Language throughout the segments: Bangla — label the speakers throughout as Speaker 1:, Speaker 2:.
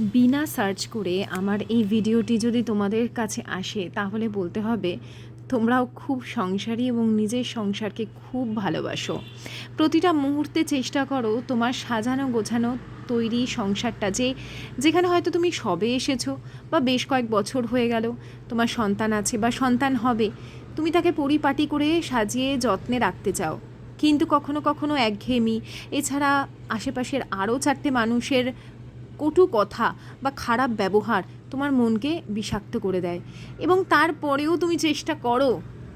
Speaker 1: বিনা সার্চ করে আমার এই ভিডিওটি যদি তোমাদের কাছে আসে, তাহলে বলতে হবে তোমরাও খুব সংসারী এবং নিজের সংসারকে খুব ভালোবাসো। প্রতিটা মুহূর্তে চেষ্টা করো তোমার সাজানো গোছানো তৈরি সংসারটা যে, যেখানে হয়তো তুমি সবে এসেছ বা বেশ কয়েক বছর হয়ে গেল, তোমার সন্তান আছে বা সন্তান হবে, তুমি তাকে পরিপাটি করে সাজিয়ে যত্নে রাখতে চাও। কিন্তু কখনো কখনো একঘেয়েমি, এছাড়া আশেপাশের আরও চারটে মানুষের কটু কথা বা খারাপ ব্যবহার তোমার মনকে বিষাক্ত করে দেয়। এবং তারপরেও তুমি চেষ্টা করো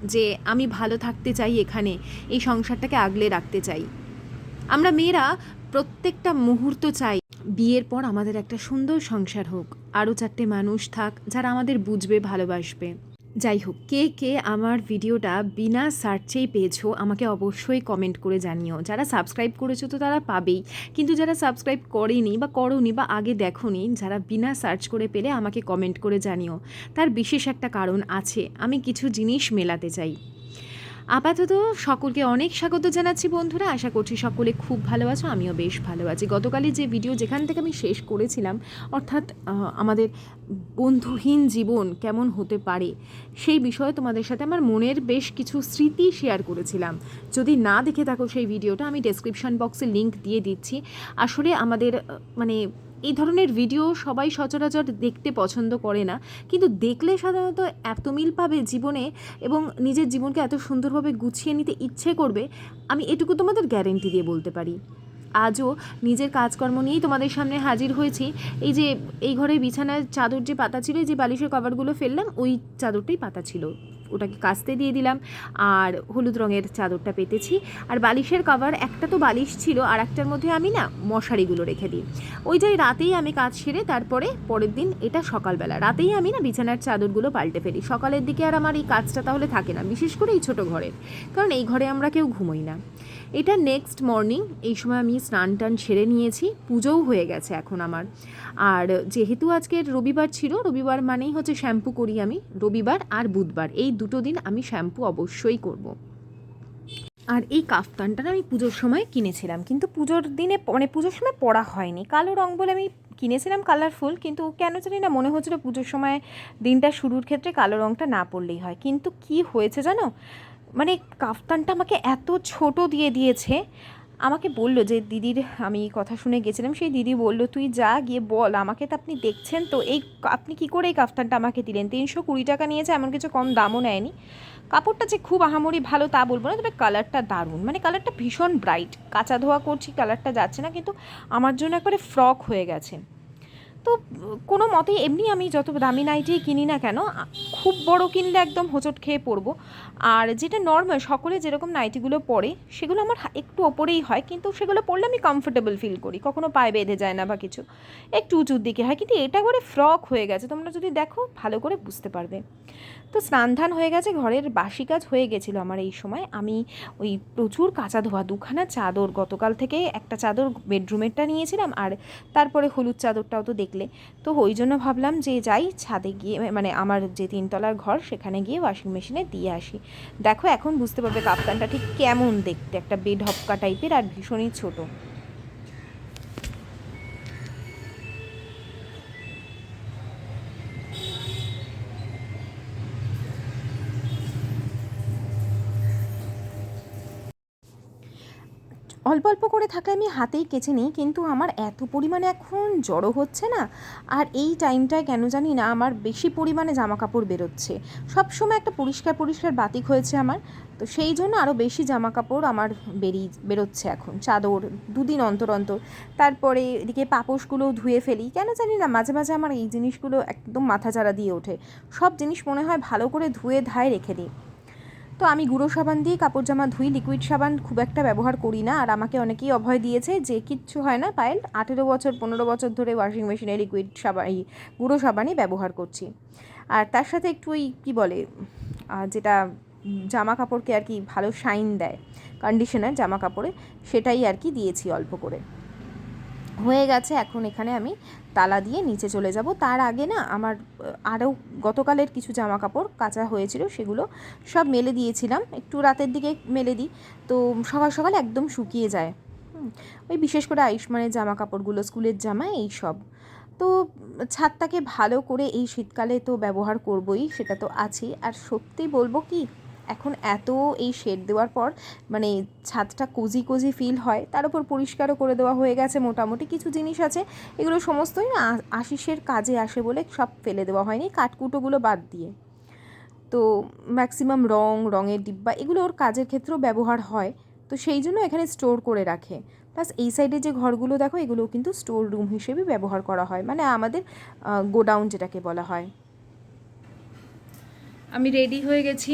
Speaker 1: যে আমি ভালো থাকতে চাই এখানে, এই সংসারটাকে আগলে রাখতে চাই। আমরা মেয়েরা প্রত্যেকটা মুহূর্ত চাই বিয়ের পর আমাদের একটা সুন্দর সংসার হোক। আরও চারটে মানুষ থাক যারা আমাদের বুঝবে, ভালোবাসবে। যাই হোক, কে কে আমার ভিডিওটা বিনা সার্চেই পেয়েছ আমাকে অবশ্যই কমেন্ট করে জানিও। যারা সাবস্ক্রাইব করেছ তো তারা পাবেই। কিন্তু যারা সাবস্ক্রাইব করেনি বা করনি বা আগে দেখোনি, যারা বিনা সার্চ করে পেলে আমাকে কমেন্ট করে জানিও। তার বিশেষ একটা কারণ আছে, আমি কিছু জিনিস মেলাতে চাই। আপাতত সকলকে অনেক স্বাগত জানাচ্ছি বন্ধুরা। আশা করছি সকলে খুব ভালো আছো, আমিও বেশ ভালো আছি। গতকালই যে ভিডিও যেখান থেকে আমি শেষ করেছিলাম, অর্থাৎ আমাদের বন্ধুহীন জীবন কেমন হতে পারে, সেই বিষয়ে তোমাদের সাথে আমার মনের বেশ কিছু স্মৃতি শেয়ার করেছিলাম। যদি না দেখে থাকো সেই ভিডিওটা আমি ডেসক্রিপশন বক্সে লিংক দিয়ে দিচ্ছি। আসলে আমাদের মানে এই ধরনের ভিডিও সবাই সচরাচর দেখতে পছন্দ করে না। কিন্তু দেখলে সাধারণত এত মিল পাবে জীবনে এবং নিজের জীবনকে এত সুন্দরভাবে গুছিয়ে নিতে ইচ্ছে করবে, আমি এটুকু তোমাদের গ্যারেন্টি দিয়ে বলতে পারি। আজও নিজের কাজকর্ম নিয়েই তোমাদের সামনে হাজির হয়েছি। এই যে, এই ঘরে বিছানার চাদর যে পাতা ছিল যে বালিশের কভারগুলো ফেললাম, ওই চাদরটাই পাতা ছিল। ওটাকে কাস্তে দিয়ে দিলাম আর হলুদ রঙের চাদরটা পেতেছি। আর বালিশের কভার একটা তো বালিশ ছিল আর একটার মধ্যে আমি না মশারিগুলো রেখে দিই। ওই যে রাতেই আমি কাজ সেরে তারপরে পরের দিন এটা সকালবেলা, রাতেই আমি না বিছানার চাদরগুলো পাল্টে ফেলি। সকালের দিকে আর আমার এই কাজটা তাহলে থাকে না, বিশেষ করে এই ছোটো ঘরের। কারণ এই ঘরে আমরা কেউ ঘুমোই না। এটা নেক্সট মর্নিং এই সময় আমি স্নান টান সেরে নিয়েছি, পুজোও হয়ে গেছে এখন আমার। আর যেহেতু আজকের রবিবার ছিল, রবিবার মানেই হচ্ছে শ্যাম্পু করি আমি, রবিবার আর বুধবার, এই দুটো দিন আমি শ্যাম্পু অবশ্যই করব। আর এই কাফতানটা আমি পুজোর সময় কিনেছিলাম, কিন্তু পুজোর দিনে মানে পুজোর সময় পরা হয়নি। কালো রং বলে আমি কিনেছিলাম কালারফুল কিন্তু কেন জানি না মনে হচ্ছিল পুজোর সময় দিনটা শুরুর ক্ষেত্রে কালো রংটা না পরলেই হয়। কিন্তু কি হয়েছে জানো? মানে কাফতানটা আমাকে এত ছোট দিয়ে দিয়েছে। আমাকে বলল যে, দিদির, আমি কথা শুনে গেছিলাম। সেই দিদি বলল, তুই যা, গিয়ে বল। আমাকে তো আপনি দেখছেন তো। এই আপনি কি করে এই কাফতানটা আমাকে দিলেন? তিনশো কুড়ি টাকা নিয়েছে, এমন কিছু কম দামও নেয়নি। কাপড়টা যে খুব আহামরি ভালো তা বলব না, তবে কালারটা দারুণ। মানে কালারটা ভীষণ ব্রাইট। কাঁচা ধোয়া করছি, কালারটা যাচ্ছে না, কিন্তু আমার জন্য একবারে ফ্রক হয়ে গেছে। তো, কোনো মতেই এমনি আমি যত দামি নাইটিই কিনি না কেন খুব বড় কিনলে একদম হোঁচট খেয়ে পরবো আর যেটা নর্মাল সকলে যেরকম নাইটিগুলো পরে, সেগুলো আমার একটু ওপরেই হয়, কিন্তু সেগুলো পরলে আমি কমফোর্টেবল ফিল করি। কখনো পায়ে বেঁধে যায় না বা কিছু। একটু উঁচুর দিকে হয়, কিন্তু এটা করে ফ্রক হয়ে গেছে। তোমরা যদি দেখো, ভালো করে বুঝতে পারবে। তো স্নান ধান হয়ে গেছে, ঘরের বাসি কাজ হয়ে গেছিল আমার এই সময়। আমি ওই প্রচুর কাঁচা ধোয়া, দুখানা চাদর, গতকাল থেকে একটা চাদর বেডরুমেরটা নিয়েছিলাম, আর তারপরে হলুদ চাদরটাও তো দেখলে তো ওই জন্য ভাবলাম যে যাই ছাদে গিয়ে মানে আমার যে তিনতলার ঘর সেখানে গিয়ে ওয়াশিং মেশিনে দিয়ে আসি। দেখো এখন বুঝতে পারবে কাপ্তানটা ঠিক কেমন দেখতে, একটা বেড হপকা টাইপের আর ভীষণই ছোট। অল্প অল্প করে থাকলে আমি হাতেই কেচে নিই, কিন্তু আমার এত পরিমাণে এখন জড়ো হচ্ছে না। আর এই টাইমটায় কেন জানি না আমার বেশি পরিমাণে জামা কাপড় বেরোচ্ছে। সবসময় একটা পরিষ্কার পরিষ্কার বাতিক হয়েছে আমার, তো সেই জন্য আরও বেশি জামা কাপড় আমার বেরিয়ে, বেরোচ্ছে এখন, চাদর দুদিন অন্তর অন্তর। তারপরে এদিকে পাপোশগুলোও ধুয়ে ফেলি, কেন জানি না, মাঝে মাঝে আমার এই জিনিসগুলো একদম মাথা মাথাচাড়া দিয়ে ওঠে। সব জিনিস মনে হয় ভালো করে ধুয়ে ধায় রেখে দিই। তো আমি গুঁড়ো সাবান দিয়ে কাপড় জামা ধুই লিকুইড সাবান খুব একটা ব্যবহার করি না। আর আমাকে অনেকেই অভয় দিয়েছে যে কিচ্ছু হয় না, পায়েল। আঠেরো বছর, পনেরো বছর ধরে ওয়াশিং মেশিনে লিকুইড সাবান, এই গুঁড়ো সাবানই ব্যবহার করছি। আর তার সাথে একটু ওই কী বলে যেটা জামা কাপড়কে আর কি ভালো শাইন দেয় কন্ডিশনার জামা কাপড়ে, সেটাই আর কি দিয়েছি অল্প করে। হয়ে গেছে, এখন এখানে আমি তালা দিয়ে নিচে চলে যাব। তার আগে না আমার আরও গতকালের কিছু জামা কাপড় কাঁচা হয়েছিল, সেগুলো সব মেলে দিয়েছিলাম। একটু রাতের দিকে মেলে দিই, তো সকাল সকাল একদম শুকিয়ে যায়। ওই বিশেষ করে আয়ুষ্মানের জামা কাপড়গুলো স্কুলের জামা, এই সব। তো ছাদটাকে ভালো করে এই শীতকালে তো ব্যবহার করবই, সেটা তো আছেই। আর সত্যি বলব কি এখন এত এই শেড দেওয়ার পর মানে ছাদটা কোজি কোজি ফিল হয়, তার উপর পরিষ্কারও করে দেওয়া হয়ে গেছে মোটামুটি কিছু জিনিস আছে, এগুলো সমস্তই না আশিসের কাজে আসে বলে সব ফেলে দেওয়া হয়নি, কাঠকুটোগুলো বাদ দিয়ে। তো ম্যাক্সিমাম রং, রঙের ডিব্বা, এগুলো ওর কাজের ক্ষেত্রেও ব্যবহার হয়, তো সেই জন্য এখানে স্টোর করে রাখে। প্লাস এই সাইডে যে ঘরগুলো দেখো এগুলো কিন্তু স্টোর রুম হিসেবে ব্যবহার করা হয় মানে আমাদের গোডাউন যেটাকে বলা হয়। আমি রেডি হয়ে গেছি।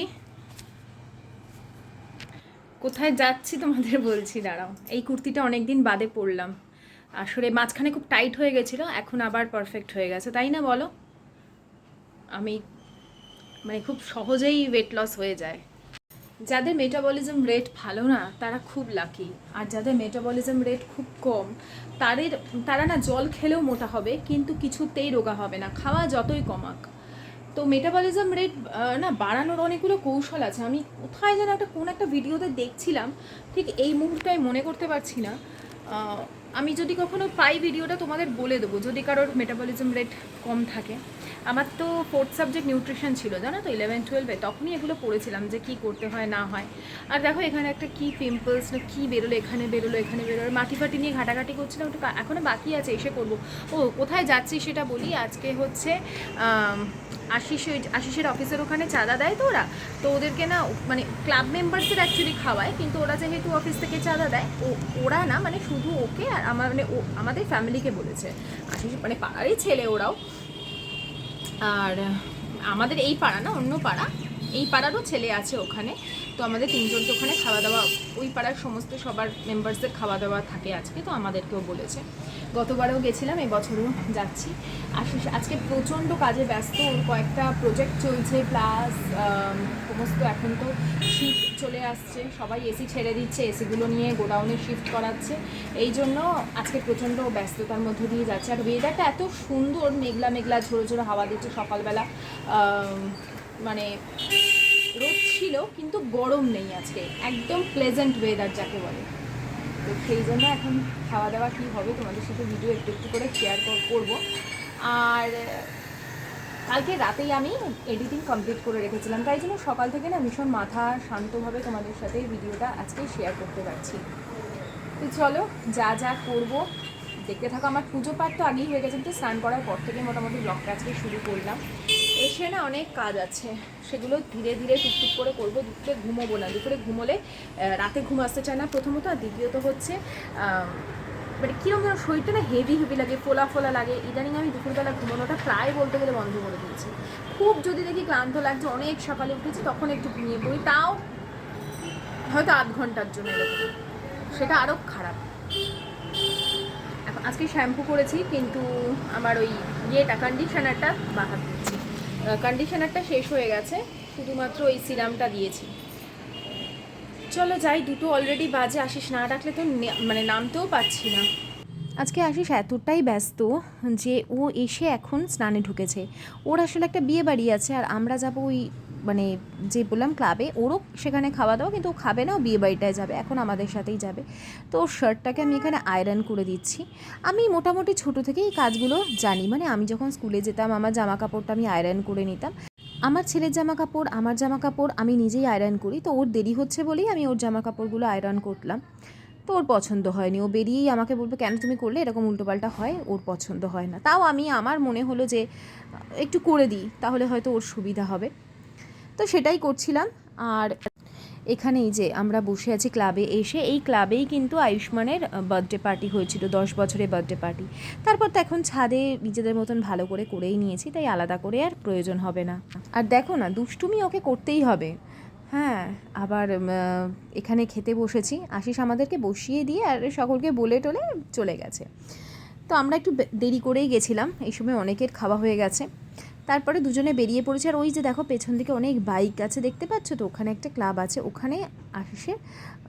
Speaker 1: কোথায় যাচ্ছি তোমাদের বলছি, দাঁড়াও। এই কুর্তিটা অনেক দিন বাদে পরলাম। আসলে মাঝখানে খুব টাইট হয়ে গেছিল, এখন আবার পারফেক্ট হয়ে গেছে, তাই না বলো? আমি মানে খুব সহজেই ওয়েট লস হয়ে যায়। যাদের মেটাবলিজম রেট ভালো না, তারা খুব লাকি আর যাদের মেটাবলিজম রেট খুব কম, তাদের, তারা না জল খেলেও মোটা হবে, কিন্তু কিছুতেই রোগা হবে না। খাওয়া যতই কমাক। তো মেটাবলিজম রেট না বাড়ানোর অনেকগুলো কৌশল আছে। আমি কোথায় যেন একটা কোন একটা ভিডিওতে দেখছিলাম, ঠিক এই মুহূর্তে মনে করতে পারছি না। আমি যদি কখনো পাই ভিডিওটা তোমাদের বলে দেবো, যদি কারোর মেটাবলিজম রেট কম থাকে। আমার তো ফোর্থ সাবজেক্ট নিউট্রিশন ছিল, জানো তো ইলেভেন টুয়েলভে তখনই এগুলো পড়েছিলাম যে কি করতে হয়, না হয়। আর দেখো, এখানে একটা কি পিম্পলস না কী বেরোলো, এখানে বেরোলো এখানে বেরোলো। মাটি ফাটি নিয়ে ঘাটাঘাটি করছিলাম, ওটা এখনও বাকি আছে, এসে করব। ও, কোথায় যাচ্ছি সেটা বলি? আজকে হচ্ছে আশিস আশিসের অফিসের ওখানে চাঁদা দেয় তো ওরা। তো ওদেরকে না মানে ক্লাব মেম্বার্সের অ্যাকচুয়ালি খাওয়ায়, কিন্তু ওরা যেহেতু অফিস থেকে চাঁদা দেয়, ও, ওরা না মানে শুধু ওকে আর আমার মানে ও, আমাদের ফ্যামিলিকে বলেছে। আশিস মানে পাড়ারই ছেলে ওরাও। আর আমাদের এই পাড়া না অন্য পাড়া এই পাড়ারও ছেলে আছে ওখানে। তো আমাদের তিনজনকে ওখানে খাওয়া দাওয়া, ওই পাড়ার সমস্ত সবার মেম্বার্সদের খাওয়া দাওয়া থাকে আজকে, তো আমাদেরকেও বলেছে। গতবারেও গেছিলাম এই বছরও যাচ্ছি। আশিস, আজকে প্রচণ্ড কাজে ব্যস্ত কয়েকটা প্রজেক্ট চলছে প্লাস সমস্ত এখন তো শীত চলে আসছে, সবাই এসি ছেড়ে দিচ্ছে এসিগুলো নিয়ে গোডাউনে শিফট করাচ্ছে। এই জন্য আজকে প্রচণ্ড ব্যস্ততার মধ্যে দিয়ে যাচ্ছে। আর ওয়েদারটা এত সুন্দর মেঘলা মেঘলা ঝোড়ো ঝোড়ো হাওয়া দিচ্ছে সকালবেলা মানে রোদ ছিল, কিন্তু গরম নেই আজকে। একদম প্লেজেন্ট ওয়েদার যাকে বলে। তো সেই জন্য এখন খাওয়া দাওয়া কী হবে তোমাদের সাথে ভিডিও একটু একটু করে শেয়ার করব। আর, কালকে রাতেই আমি এডিটিং কমপ্লিট করে রেখেছিলাম। তাই জন্য সকাল থেকে না ভীষণ মাথা শান্তভাবে তোমাদের সাথে ভিডিওটা আজকে শেয়ার করতে পারছি তো চলো, যা যা করব, দেখতে থাকো। আমার পুজো পাঠ তো আগেই হয়ে গেছে, কিন্তু স্নান করার পর থেকে মোটামুটি ব্লগটা আজকে শুরু করলাম। এসে না অনেক কাজ আছে। সেগুলো ধীরে ধীরে টুকটুক করে করব, দুপুরে ঘুমোবো না। দুপুরে ঘুমোলে রাতে ঘুম আসতে চায় না প্রথমত, আর দ্বিতীয়ত হচ্ছে মানে কীরকম যেন শরীরটা না হেভি হেভি লাগে, ফোলা ফোলা লাগে। ইদানিং আমি দুপুরবেলা ঘুমানোটা প্রায় বলতে গেলে বন্ধ করে দিয়েছি। খুব যদি দেখি ক্লান্ত লাগছে, অনেক সকালে উঠেছি, তখন একটু ঘুমিয়ে পড়ি। তাও হয়তো আধ ঘণ্টার জন্য সেটা আরও খারাপ। আজকে শ্যাম্পু করেছি, কিন্তু আমার ওই ইয়েটা কন্ডিশনারটা বাহাত কন্ডিশনারটা শেষ হয়ে গেছে, শুধুমাত্র ওই সিরামটা দিয়েছি। চলো যাই, দুটো অলরেডি বাজে আসিস না ডাকলে তো মানে নামতেও পাচ্ছি না। আজকে আসিস এতটাই ব্যস্ত যে ও এসে এখন স্নানে ঢুকেছে। ওর আসলে একটা বিয়ে বাড়ি আছে, আর আমরা যাব ওই মানে যে বললাম ক্লাবে, ওরও সেখানে খাওয়া দাওয়া কিন্তু ও খাবে না, ও বিয়ে বাড়িটায় যাবে, এখন আমাদের সাথেই যাবে। তো ওর শার্টটাকে আমি এখানে আয়রন করে দিচ্ছি। আমি মোটামুটি ছোটো থেকেই এই কাজগুলো জানি মানে আমি যখন স্কুলে যেতাম, আমার জামা কাপড়টা আমি আয়রন করে নিতাম। আমার ছেলের জামা কাপড় আমার জামা কাপড় আমি নিজেই আয়রন করি, তো ওর দেরি হচ্ছে বলেই আমি ওর জামা কাপড়গুলো আয়রন করলাম। তো ওর পছন্দ হয়নি, ও বেরিয়েই আমাকে বলবে, কেন তুমি করলে? এরকম উল্টোপাল্টা হয়, ওর পছন্দ হয় না। তাও আমি, আমার মনে হলো যে, একটু করে দিই, তাহলে হয়তো ওর সুবিধা হবে। তো সেটাই করছিলাম। আর এখানেই যে আমরা বসে আছি ক্লাবে এসে, এই ক্লাবেই কিন্তু আয়ুষ্মানের বার্থডে পার্টি হয়েছিল, দশ বছরের বার্থডে পার্টি তারপর তো এখন ছাদে নিজেদের মতন ভালো করে করেই নিয়েছি, তাই আলাদা করে আর প্রয়োজন হবে না। আর দেখো না, দুষ্টুমি ওকে করতেই হবে। হ্যাঁ আবার এখানে খেতে বসেছি। আশিস আমাদেরকে বসিয়ে দিয়ে আর সকলকে বলে টলে চলে গেছে। তো আমরা একটু দেরি করেই গেছিলাম। এই সময় অনেকের খাওয়া হয়ে গেছে। তারপরে দুজনে বেরিয়ে পড়েছে। আর ওই যে দেখো পেছন দিকে অনেক বাইক আছে দেখতে পাচ্ছ তো? ওখানে একটা ক্লাব আছে ওখানে আশিসের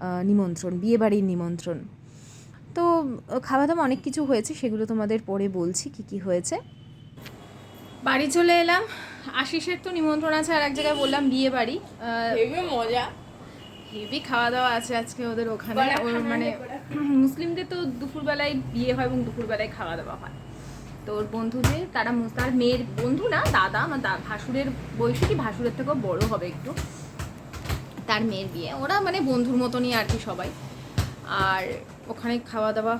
Speaker 1: আহ, নিমন্ত্রণ বিয়েবাড়ির নিমন্ত্রণ। তো খাওয়া দাওয়া অনেক কিছু হয়েছে সেগুলো তোমাদের পরে বলছি কি কি হয়েছে। বাড়ি চলে এলাম। আশিসের তো নিমন্ত্রণ আছে আর এক জায়গায় বললাম বিয়ে বাড়ি
Speaker 2: মজা।
Speaker 1: হেভি খাওয়া দাওয়া আছে আজকে ওদের ওখানে। মানে মুসলিমদের তো দুপুরবেলায় বিয়ে হয় এবং দুপুরবেলায় খাওয়া দাওয়া হয়।
Speaker 2: তো ওর বন্ধুদের, তারা তার মেয়ের বন্ধু না, দাদা, আমার ভাসুরের বয়সী কি ভাসুরের থেকেও বড় হবে একটু। তার মেয়ের বিয়ে। ওরা মানে বন্ধুর মতনই আর কি সবাই। আর ওখানে খাওয়া দাওয়া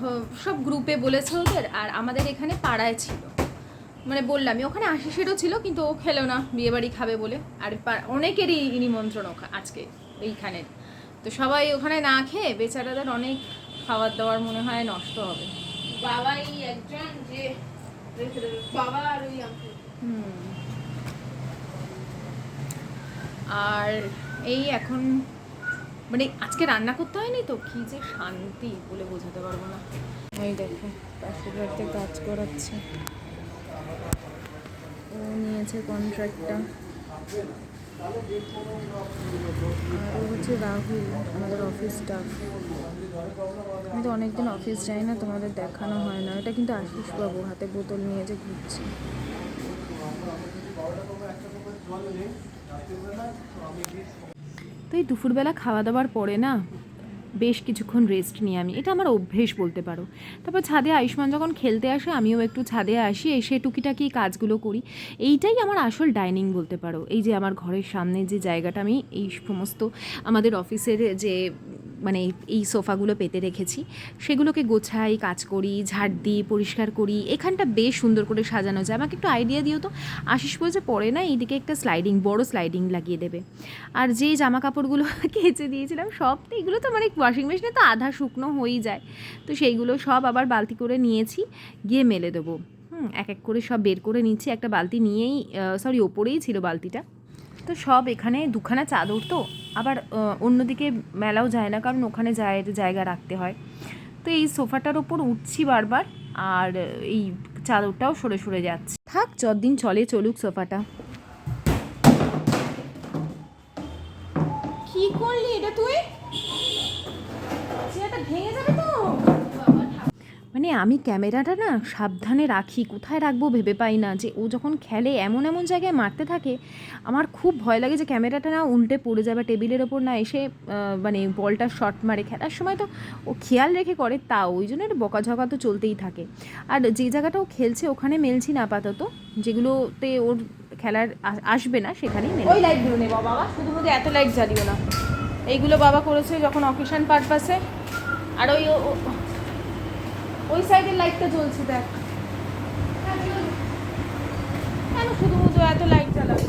Speaker 2: সব গ্রুপে বলেছে ওদের। আর আমাদের এখানে পাড়ায় ছিল। মানে বললামই, ওখানে আশিসেরও ছিল, কিন্তু ও খেলো না, বিয়েবাড়ি খাবে বলে। আর অনেকেরই নিমন্ত্রণ আজকে এইখানের তো সবাই ওখানে না খেয়ে বেচারাদের অনেক খাবার দাবার মনে হয় নষ্ট হবে।
Speaker 3: বাবাই একজন যে আর
Speaker 2: হুম। আর এই এখন মানে আজকে রান্না করতে হয়নি তো? কি যে শান্তি বলে বোঝাতে পারব না। ওই দেখো, পাশের বাড়িতে কাজ করাচ্ছে। ও নিয়েছে কন্ট্রাক্টটা আর ও হচ্ছে রাহুল, আমাদের অফিস স্টাফ তো অনেকদিন অফিস যাই না, তোমাদের দেখানো হয় না। এটা কিন্তু আশিস বাবু হাতে বোতল নিয়ে যে ঘুরছে।
Speaker 1: তো এই দুপুরবেলা খাওয়া দাওয়ার পরে না, বেশ কিছুক্ষণ রেস্ট নিই আমি, এটা আমার অভ্যেস বলতে পারো। তারপর ছাদে আয়ুষ্মান যখন খেলতে আসে, আমিও একটু ছাদে আসি, এসে টুকিটাকি কাজগুলো করি। এইটাই আমার আসল ডাইনিং বলতে পারো। এই যে আমার ঘরের সামনে যে জায়গাটা আমি, এই সমস্ত আমাদের অফিসের যে মানে এই সোফাগুলো পেতে রেখেছি। সেগুলোকে গোছাই, কাজ করি, ঝাড় দিই, পরিষ্কার করি। এখানটা বেশ সুন্দর করে সাজানো যায়। আমাকে একটু আইডিয়া দিও তো। আশিস বলছে, পরে না এইদিকে একটা স্লাইডিং বড় স্লাইডিং লাগিয়ে দেবে। আর যে জামা কাপড়গুলো কেচে দিয়েছিলাম, সব তো এগুলো তো মানে ওয়াশিং মেশিনে তো আধা শুকনো হয়েই যায়। তো সেইগুলো সব আবার বালতি করে নিয়েছি, গিয়ে মেলে দেবো। হুম, এক এক করে সব বের করে নিচ্ছি। একটা বালতি নিয়েই সরি ওপরেই ছিল বালতিটা। তো সব এখানে দুখানা চাদর তো। আবার অন্যদিকে মেলাও যায় না, কারণ ওখানে যায়, জায়গা রাখতে হয়। তো এই সোফাটার ওপর উঠছি বারবার, আর এই চাদরটাও সরে সরে যাচ্ছে। থাক, যতদিন চলে চলুক সোফাটা। মানে আমি ক্যামেরাটা না সাবধানে রাখি, কোথায় রাখব ভেবে পাই না যে ও যখন খেলে এমন এমন জায়গায় মারতে থাকে, আমার খুব ভয় লাগে যে ক্যামেরাটা না উল্টে পড়ে যাবে টেবিলের ওপর না এসে মানে বলটা শট মারে। খেলার সময় তো ও খেয়াল রেখে করে তা ওই জন্য একটু বকাঝকা তো চলতেই থাকে। আর যে জায়গাটা ও খেলছে ওখানে মেলছি না আপাতত, যেগুলোতে ওর খেলার আসবে না সেখানেই মেল
Speaker 2: ওই লাইটগুলো নেব বাবা শুধু শুধু এত লাইট জ্বালিও না। এইগুলো বাবা করেছে যখন অকেশন পারপাসে আর ওই ওই সাইডের লাইটটা জ্বলছে দেখ। কেন শুধু শুধু এত লাইট জ্বালাবে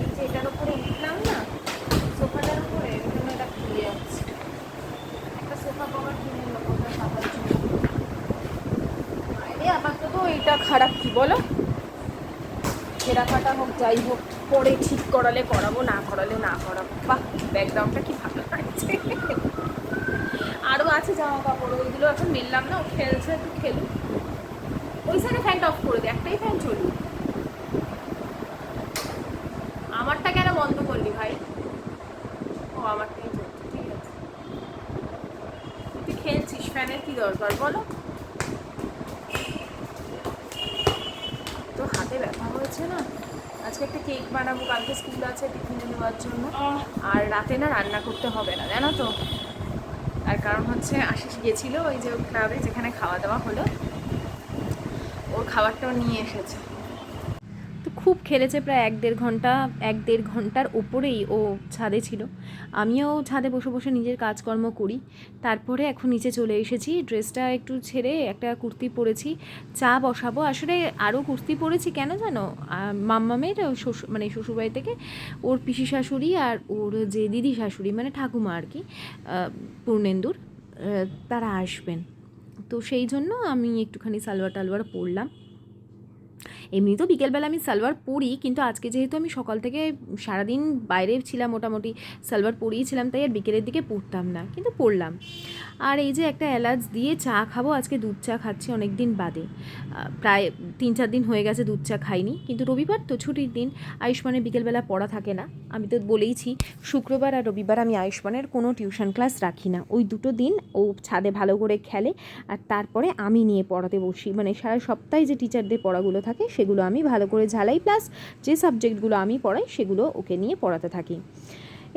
Speaker 2: এই যে এটার উপরে উঠলাম না সোফাটার উপরে ওই জন্য এটা খুলে যাচ্ছে একটা সোফা কভার কিনে নেব ওটা সাদার জন্য আরে আপাতত এইটা খারাপ কি বলো ছেঁড়া কাটা হোক যাই হোক পরে ঠিক করালে করাবো, না করালে না করাবো। বাহ, ব্যাকগ্রাউন্ডটা কি ভালো লাগছে। আরও আছে জামা কাপড় ওইগুলো এখন মিললাম না, ও খেলছে, একটু খেলুক। ওই সাইডে ফ্যানটা অফ করে দে, একটাই ফ্যান চলুক। আমারটা কেন বন্ধ করলি ভাই? ও, আমারটাই চলছে, ঠিক আছে। তুই খেলছিস? ফ্যানের কি দরকার বলো তো হাতে ব্যথা হয়েছে না আজকে একটা কেক বানাবো কালকে স্কুল আছে টিফিনে নেওয়ার জন্য। আর রাতে না রান্না করতে হবে না জানো তো? তার কারণ হচ্ছে আশিস গেছিল ওই যে ক্লাবে যেখানে খাওয়া দাওয়া হলো। ওর খাবারটাও নিয়ে এসেছে।
Speaker 1: খুব খেলেছে প্রায় এক দেড় ঘণ্টা, এক দেড় ঘণ্টার ওপরেই ও ছাদে ছিল। আমিও ছাদে বসে বসে নিজের কাজকর্ম করি। তারপরে এখন নিচে চলে এসেছি। ড্রেসটা একটু ছেড়ে একটা কুর্তি পরেছি। চা বসাবো। আসলে আরও কুর্তি পরেছি কেন জানো? মাম্মামের শ্বশুর মানে শ্বশুরবাড়ি থেকে ওর পিসি শাশুড়ি আর ওর যে দিদি শাশুড়ি মানে ঠাকুমা আর কি পূর্ণেন্দুর তারা আসবেন। তো সেই জন্য আমি একটুখানি সালোয়ার টালওয়ার পরলাম। এমনি তো বিকেলবেলা আমি সালোয়ার পরি, কিন্তু আজকে যেহেতু আমি সকাল থেকে সারাদিন বাইরে ছিলাম মোটামুটি, সালোয়ার পরেই ছিলাম, তাই আর বিকেলের দিকে পরতাম না, কিন্তু পরলাম। আর এই যে একটা এলাচ দিয়ে চা খাব, আজকে দুধ চা খাচ্ছি অনেক দিন বাদে প্রায় তিন চার দিন হয়ে গেছে দুধ চা খাইনি, কিন্তু রবিবার তো ছুটির দিন, আয়ুষ্মানের বিকেলবেলা পড়া থাকে না। আমি তো বলেইছি, শুক্রবার আর রবিবার আমি আয়ুষ্মানের কোনো টিউশন ক্লাস রাখি না। ওই দুটো দিন ও ছাদে ভালো করে খেলে, আর তারপরে আমি নিয়ে পড়াতে বসি। মানে সারা সপ্তাহে যে টিচারদের পড়াগুলো থাকে, সেগুলো আমি ভালো করে ঝালাই প্লাস যে সাবজেক্টগুলো আমি পড়াই, সেগুলো ওকে নিয়ে পড়াতে থাকি।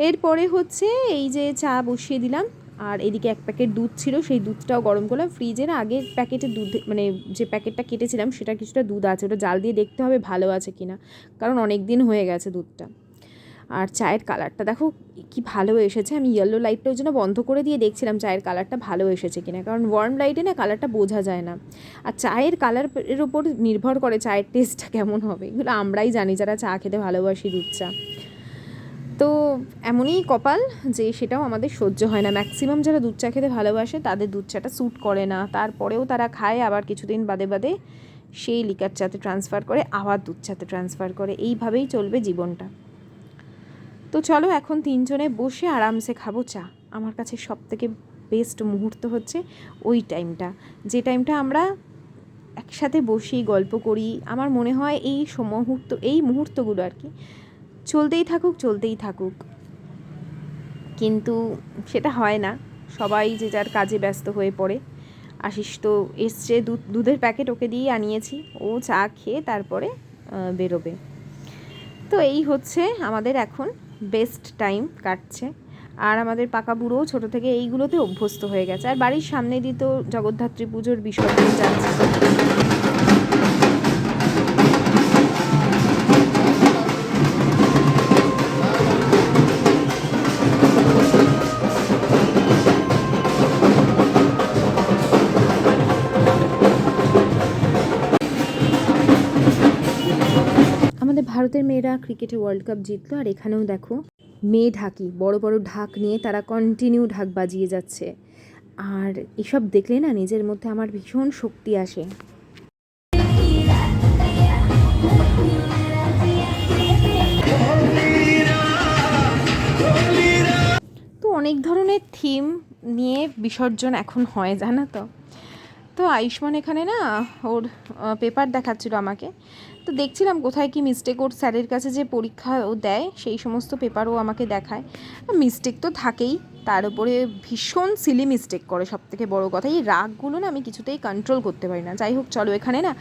Speaker 1: এরপরে হচ্ছে এই যে চা বসিয়ে দিলাম, আর এদিকে এক প্যাকেট দুধ ছিল, সেই দুধটাও গরম করলাম। ফ্রিজের আগে প্যাকেটে দুধ মানে যে প্যাকেটটা কেটেছিলাম সেটা কিছুটা দুধ আছে, ওটা জাল দিয়ে দেখতে হবে ভালো আছে কিনা, কারণ অনেক দিন হয়ে গেছে দুধটা। আর চায়ের কালারটা, দেখো কি ভালো এসেছে। আমি ইয়েলো লাইটটা ওই জন্য বন্ধ করে দিয়ে দেখছিলাম চায়ের কালারটা ভালো এসেছে কিনা, কারণ ওয়ার্ম লাইটে না কালারটা বোঝা যায় না। আর চায়ের কালারের ওপর নির্ভর করে চায়ের টেস্টটা কেমন হবে, এগুলো আমরাই জানি যারা চা খেতে ভালোবাসি দুধ চা তো এমনই কপাল যে সেটাও আমাদের সহ্য হয় না। ম্যাক্সিমাম যারা দুধ চা খেতে ভালোবাসে তাদের দুধ চাটা স্যুট করে না। তারপরেও তারা খায়, আবার কিছুদিন বাদে বাদে সেই লিকার চাতে ট্রান্সফার করে, আবার দুধ চাতে ট্রান্সফার করে। এইভাবেই চলবে জীবনটা। তো চলো এখন তিনজনে বসে আরামসে খাব চা। আমার কাছে সব থেকে বেস্ট মুহূর্ত হচ্ছে ওই টাইমটা যে টাইমটা আমরা একসাথে বসি গল্প করি, আমার মনে হয় এই মুহূর্ত এই মুহূর্তগুলো আর কি, চলতেই থাকুক চলতেই থাকুক। কিন্তু সেটা হয় না। সবাই যে যার কাজে ব্যস্ত হয়ে পড়ে। আশিস তো এসছে দুধ দুধের প্যাকেট ওকে দিয়ে আনিয়েছি। ও চা খেয়ে তারপরে বেরোবে। তো এই হচ্ছে আমাদের এখন বেস্ট টাইম কাটছে। আর আমাদের পাকা বুড়োও ছোটো থেকে এইগুলোতে অভ্যস্ত হয়ে গেছে। আর বাড়ির সামনে দিয়ে তো জগদ্ধাত্রী পুজোর বিসর্জন যাচ্ছে ভারতের মেয়েরা ক্রিকেটে ওয়ার্ল্ড কাপ জিতলো, আর এখানেও দেখো, মেয়ে ঢাকি, বড় বড় ঢাক নিয়ে তারা কন্টিনিউ ঢাক বাজিয়ে যাচ্ছে। আর এসব দেখলে না নিজের মধ্যে আমার ভীষণ শক্তি আসে। তো অনেক ধরনের থিম নিয়ে বিসর্জন এখন হয়, জানো তো? তো আয়ুষ্মান এখানে না ওর পেপার দেখাচ্ছিল আমাকে। তো দেখছিলাম কোথায় কি মিস্টেক ওর স্যারের কাছে যে পরীক্ষা ও দেয়, সেই সমস্ত পেপারও আমাকে দেখায়। মিস্টেক তো থাকেই। তার উপরে ভীষণ সিলি মিস্টেক করে। সব থেকে বড়ো কথা, এই রাগগুলো না আমি কিছুতেই কন্ট্রোল করতে পারি না। যাই হোক, চলো এখানে না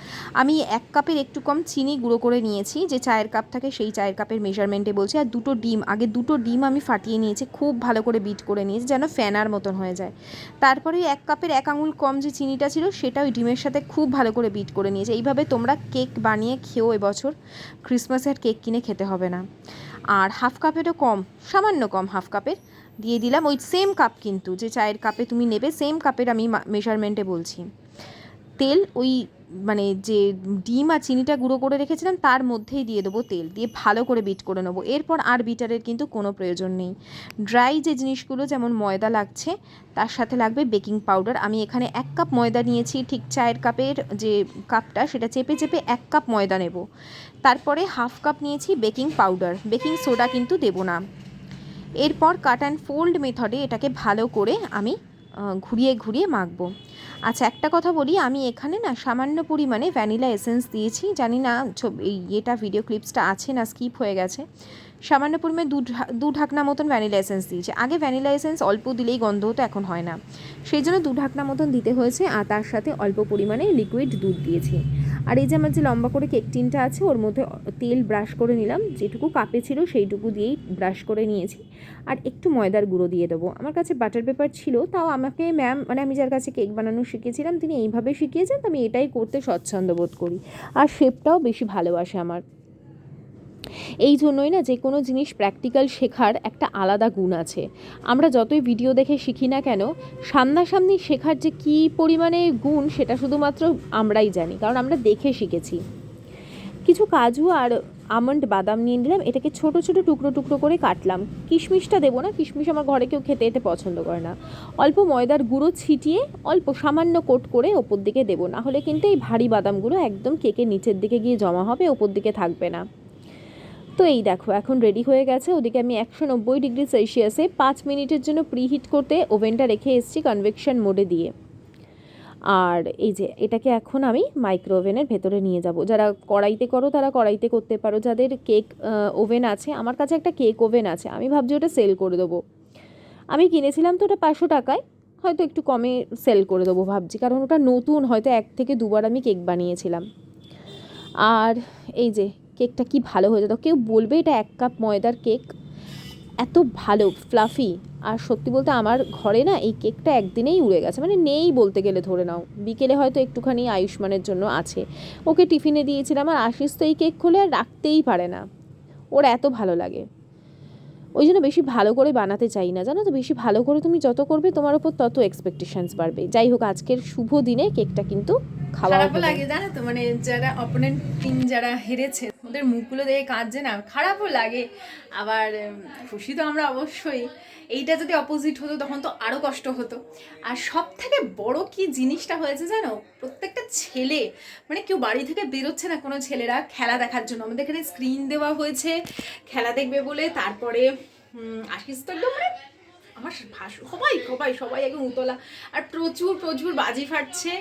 Speaker 1: আমি এক কাপের একটু কম চিনি গুঁড়ো করে নিয়েছি। যে চায়ের কাপ থাকে সেই চায়ের কাপের মেজারমেন্টে বলছি। আর দুটো ডিম, আগে দুটো ডিম আমি ফাটিয়ে নিয়েছি, খুব ভালো করে বিট করে নিয়েছি যেন ফ্যানার মতন হয়ে যায়। তারপরে এক কাপের এক আঙুল কম যে চিনিটা ছিল সেটা ওই ডিমের সাথে খুব ভালো করে বিট করে নিয়েছি। এইভাবে তোমরা কেক বানিয়ে খেও এবছর ক্রিসমাসের কেক কিনে খেতে হবে না। আর হাফ কাপেরও কম, সামান্য কম হাফ কাপের দিয়ে দিলাম। ওই সেম কাপ কিন্তু, যে চায়ের কাপে তুমি নেবে সেম কাপের আমি মেজারমেন্টে বলছি। তেল, ওই মানে যে ডিম আর চিনিটা গুঁড়ো করে রেখেছিলাম, তার মধ্যেই দিয়ে দেবো তেল, দিয়ে ভালো করে বিট করে নেব। এরপর আর বিটারের কিন্তু কোনো প্রয়োজন নেই। ড্রাই যে জিনিসগুলো, যেমন ময়দা লাগছে, তার সাথে লাগবে বেকিং পাউডার আমি এখানে এক কাপ ময়দা নিয়েছি, ঠিক চায়ের কাপের যে কাপটা সেটা চেপে চেপে এক কাপ ময়দা নেব। তারপরে হাফ কাপ নিয়েছি বেকিং পাউডার বেকিং সোডা কিন্তু দেবো না। এরপর কাট অ্যান্ড ফোল্ড মেথডে এটাকে ভালো করে আমি ঘুরিয়ে ঘুরিয়ে মাখবো। আচ্ছা একটা কথা বলি, আমি এখানে না সামান্য পরিমাণে ভ্যানিলা এসেন্স দিয়েছি। জানি না এই এটা ভিডিও ক্লিপসটা আছে না স্কিপ হয়ে গেছে। সামান্য পরিমাণে দু ঢাকনা মতন ভ্যানিলা এসেন্স দিয়েছি। আগে ভ্যানিলা এসেন্স অল্প দিলেই গন্ধ হতো এখন হয় না। সেই জন্য দু ঢাকনা মতন দিতে হয়েছে, আর তার সাথে অল্প পরিমাণে লিকুইড দুধ দিয়েছি। আর এই যে আমার যে লম্বা করে কেক টিনটা আছে, ওর মধ্যে তেল ব্রাশ করে নিলাম। যেটুকু কাপে ছিল সেইটুকু দিয়েই ব্রাশ করে নিয়েছি। আর একটু ময়দার গুঁড়ো দিয়ে দেবো। আমার কাছে বাটার পেপার ছিল, তাও আমাকে ম্যাম মানে আমি যার কাছে কেক বানানো শিখেছিলাম, তিনি এইভাবে শিখিয়েছেন, তো আমি এটাই করতে স্বচ্ছন্দ বোধ করি। আর শেপটাও বেশি ভালোবাসে আমার। এই জন্যই না যে কোনো জিনিস প্র্যাকটিক্যাল শেখার একটা আলাদা গুণ আছে। আমরা যতই ভিডিও দেখে শিখি না কেন, সামনাসামনি শেখার যে কী পরিমাণে গুণ সেটা শুধুমাত্র আমরাই জানি, কারণ আমরা দেখে শিখেছি। কিছু কাজু আর আমন্ড বাদাম নিয়ে নিলাম, এটাকে ছোট ছোট টুকরো টুকরো করে কাটলাম। কিশমিশটা দেবো না, কিশমিশ আমার ঘরে কেউ খেতে এতে পছন্দ করে না। অল্প ময়দার গুঁড়ো ছিটিয়ে অল্প সামান্য কোট করে ওপর দিকে দেবো, না হলে কিন্তু এই ভারী বাদামগুলো একদম কেকের নিচের দিকে গিয়ে জমা হবে, ওপর দিকে থাকবে না। তো এই দেখো, এখন রেডি হয়ে গেছে। ওদিকে আমি একশো নব্বই ডিগ্রি সেলসিয়াসে পাঁচ মিনিটের জন্য প্রিহিট করতে ওভেনটা রেখে এসেছি কনভেকশন মোডে দিয়ে। আর এই যে, এটাকে এখন আমি মাইক্রো ওভেনের ভেতরে নিয়ে যাব। যারা কড়াইতে করো, তারা কড়াইতে করতে পারো। যাদের কেক ওভেন আছে, আমার কাছে একটা কেক ওভেন আছে। আমি ভাবছি ওটা সেল করে দেবো। আমি কিনেছিলাম তো ওটা পাঁচশো টাকায়। হয়তো একটু কমে সেল করে দেবো ভাবছি। কারণ ওটা নতুন, হয়তো এক থেকে দুবার আমি কেক বানিয়েছিলাম। আর এই যে কেকটা কি ভালো হয়ে যেত কেউ বলবে এটা এক কাপ ময়দার কেক। এত ভালো ফ্লাফি আর সত্যি বলতে আমার ঘরে না এই কেকটা একদিনেই উড়ে গেছে। মানে নেই বলতে গেলে ধরে নাও। বিকেলে হয়তো একটুখানি আয়ুষ্মানের জন্য আছে। ওকে টিফিনে দিয়েছিলাম আর আশিস তো এই কেক খুলে আর রাখতেই পারে না। ওর এত ভালো লাগে। ওই জন্য বেশি ভালো করে বানাতে চাই না জানো তো? বেশি ভালো করে তুমি যত করবে তোমার উপর তত এক্সপেকটেশনস বাড়বে। যাই হোক আজকের শুভ দিনে কেকটা কিন্তু খাওয়া
Speaker 2: খারাপও লাগে জানো তো? মানে যারা অপোনেন্ট টিম যারা হেরেছে ওদের মুখগুলো দেখে কাঁদছে না খারাপও লাগে। আবার খুশি তো আমরা অবশ্যই। এইটা যদি অপোজিট হতো, তখন তো আরও কষ্ট হতো। আর সব থেকে বড় কি জিনিসটা হয়েছে জানো? প্রত্যেকটা ছেলে মানে কেউ বাড়ি থেকে বেরোচ্ছে না কোনো ছেলেরা খেলা দেখার জন্য। আমাদের এখানে স্ক্রিন দেওয়া হয়েছে, খেলা দেখবে বলে। তারপরে আশিস তো একদম মানে আমার ভাসু, সবাই সবাই সবাই একদম উতলা। আর প্রচুর প্রচুর বাজি ফাটছে।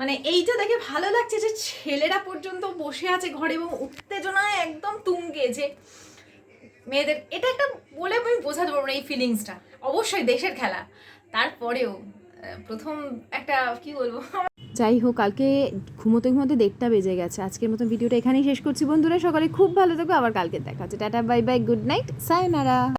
Speaker 2: মানে এইটা দেখে ভালো লাগছে যে ছেলেরা পর্যন্ত বসে আছে ঘরে এবং উত্তেজনায় একদম তুঙ্গে যে মেয়েদের, এটা একটা বলে আমি বোঝাতে পারব না এই ফিলিংসটা অবশ্যই দেশের খেলা। তারপরেও প্রথম একটা কি বলব?
Speaker 1: যাই হোক, কালকে ঘুমোতে ঘুমোতে দেড়টা বেজে গেছে। আজকের মতো ভিডিওটা এখানেই শেষ করছি। বন্ধুরা, সকালে খুব ভালো থাকো। আবার কালকে দেখা হচ্ছে। Tata bye bye good night sayonara